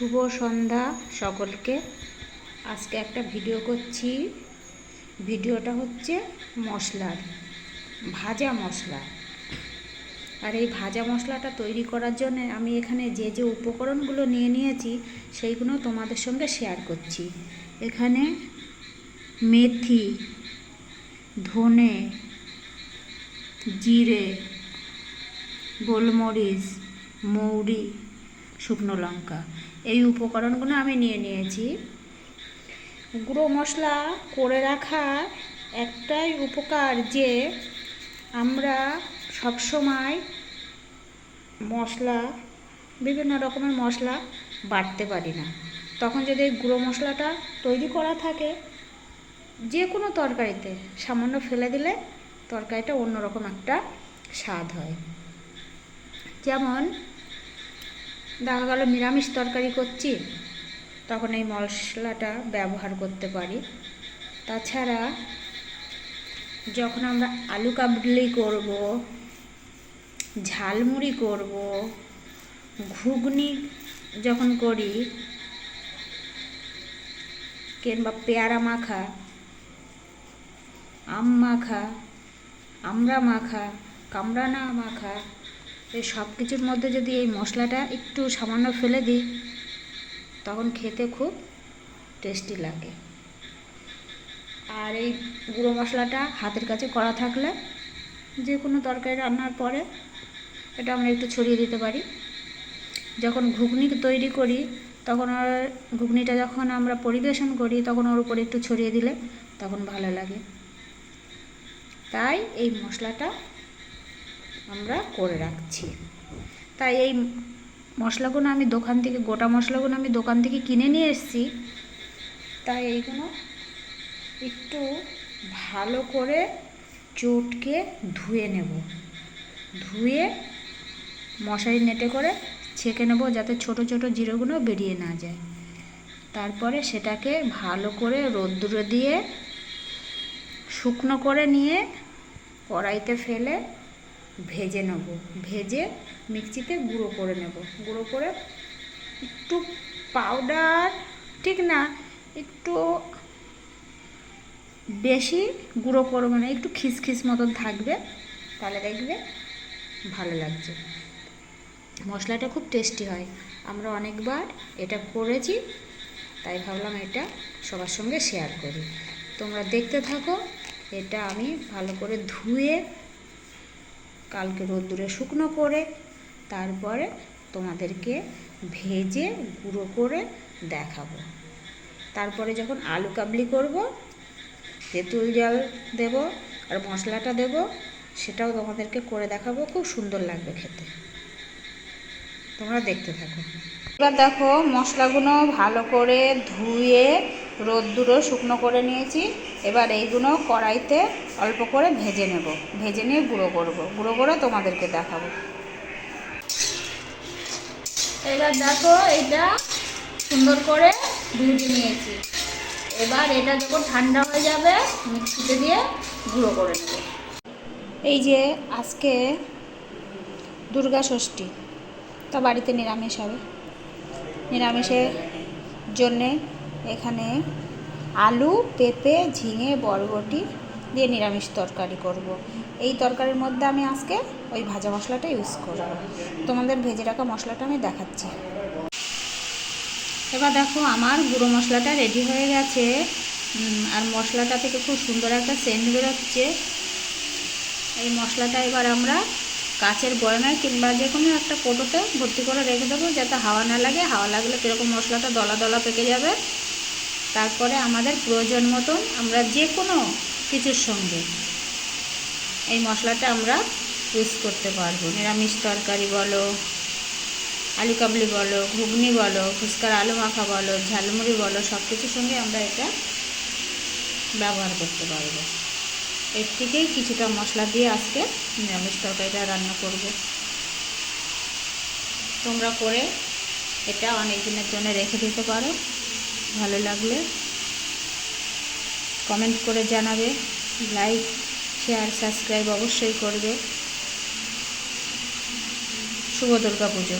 শুভ সন্ধ্যা সকলকে। আজকে একটা ভিডিও করছি। ভিডিওটা হচ্ছে মশলার, ভাজা মশলা। আর এই ভাজা মশলাটা তৈরি করার জন্য আমি এখানে যে যে উপকরণগুলো নিয়ে নিয়েছি, সেইগুলো তোমাদের সঙ্গে শেয়ার করছি। এখানে মেথি, ধনে, জিরে, গোলমরিচ, মৌরি শুকনো লঙ্কা। এই উপকরণগুলো আমি নিয়ে নিয়েছি। গুঁড়ো মশলা করে রাখা একটাই উপকার যে আমরা সবসময় মশলা, বিভিন্ন রকমের মশলা বাটতে পারি না। তখন যদি গুঁড়ো মশলাটা তৈরি করা থাকে, যে কোনো তরকারিতে সামান্য ফেলে দিলে তরকারিটা অন্যরকম একটা স্বাদ হয়। যেমন দেখা গেল নিরামিষ তরকারি করছি। তখন এই মশলাটা ব্যবহার করতে পারি। তাছাড়া যখন আমরা আলু কাবলি করব, ঝালমুড়ি করব, ঘুগনি যখন করি, কিংবা পেয়ারা মাখা, আম মাখা আমরা মাখা কামরানা মাখা এই সব কিছুর মধ্যে যদি এই মশলাটা একটু সামান্য ফেলে দিই, তখন খেতে খুব টেস্টি লাগে। আর এই গুঁড়ো মশলাটা হাতের কাছে করা থাকলে যে কোনো তরকারি রান্নার পরে এটা আমরা একটু ছড়িয়ে দিতে পারি। যখন ঘুগনি তৈরি করি, তখন আর ঘুগনিটা যখন আমরা পরিবেশন করি, তখন ওর উপরে একটু ছড়িয়ে দিলে তখন ভালো লাগে। তাই এই মশলাটা আমরা করে রাখছি। তাই এই মশলাগুলো আমি দোকান থেকে, গোটা মশলাগুলো আমি দোকান থেকে কিনে নিয়ে এসেছি। তাই এইগুলো একটু ভালো করে চটকে ধুয়ে নেব। ধুয়ে মশারি নেটে করে ছেঁকে নেব যাতে ছোট ছোট জিরোগুলো বেরিয়ে না যায়। তারপরে সেটাকে ভালো করে রোদ্দুরে দিয়ে শুকনো করে নিয়ে কড়াইতে ফেলে ভেজে নেব। ভেজে মিক্সিতে গুঁড়ো করে নেব। গুঁড়ো করে একটু পাউডার ঠিক না? একটু বেশি গুঁড়ো করব না, একটু খিসখিস মতন থাকবে। তাহলে দেখবে ভালো লাগছে। মশলাটা খুব টেস্টি হয়। আমরা অনেকবার এটা করেছি, তাই ভাবলাম এটা সবার সঙ্গে শেয়ার করি। তোমরা দেখতে থাকো, এটা আমি ভালো করে ধুয়ে কালকে রোদ্দুরে শুকনো করে তারপরে তোমাদেরকে ভেজে গুঁড়ো করে দেখাবো। তারপরে যখন আলু কাবলি করব, তেঁতুল জল দেব আর মশলাটা দেব, সেটাও তোমাদেরকে করে দেখাবো, খুব সুন্দর লাগবে খেতে। তোমরা দেখতে থাকো। এবার দেখো মশলাগুলো ভালো করে ধুয়ে রোদ্দুরো শুকনো করে নিয়েছি। এবার এইগুলো কড়াইতে অল্প করে ভেজে নেব। ভেজে নিয়ে গুঁড়ো করব। গুঁড়ো করে তোমাদেরকে দেখাবো। এবার দেখো এটা সুন্দর করে ভেজে নিয়েছি। এবার এটা যখন ঠান্ডা হয়ে যাবে, মিক্সিতে দিয়ে গুঁড়ো করে নেব। এই যে আজকে দুর্গা ষষ্ঠী, তা বাড়িতে নিরামিষ হবে। নিরামিষের জন্যে এখানে আলু, পেঁপে, ঝিঙে, বরবটি দিয়ে নিরামিষ তরকারি করব। এই তরকারির মধ্যে আমি আজকে ওই ভাজা মশলাটা ইউজ করব। তোমাদের ভেজে রাখা মশলাটা আমি দেখাচ্ছি। এবার দেখো আমার গুঁড়ো মশলাটা রেডি হয়ে গেছে। আর মশলাটা থেকে খুব সুন্দর একটা সেন্ট বেরোচ্ছে। এই মশলাটা এবার আমরা কাচের বয়মে কিংবা যে কোনো একটা কোটোতে ভর্তি করে রেখে দেবো যাতে হাওয়া না লাগে। হাওয়া লাগলে কীরকম মশলাটা দলা দলা পেকে যাবে। তারপরে আমাদের প্রয়োজন মতন আমরা যে কোনো কিছুর সঙ্গে এই মশলাটা আমরা ইউজ করতে পারব। নিরামিষ তরকারি বলো, আলু কাবলি বলো, ঘুগনি বলো, ফুচকার আলু মাখা বলো, ঝালমুড়ি বলো সব কিছুর সঙ্গে আমরা এটা ব্যবহার করতে পারব। এর থেকেই কিছুটা মশলা দিয়ে আজকে নিরামিষ তরকারিটা রান্না করব। তোমরা করে এটা অনেক দিনের জন্য রেখে দিতে পারো। ভালো লাগলে কমেন্ট করে জানাবে লাইক শেয়ার সাবস্ক্রাইব অবশ্যই করবে। শুভ দুর্গা পুজো।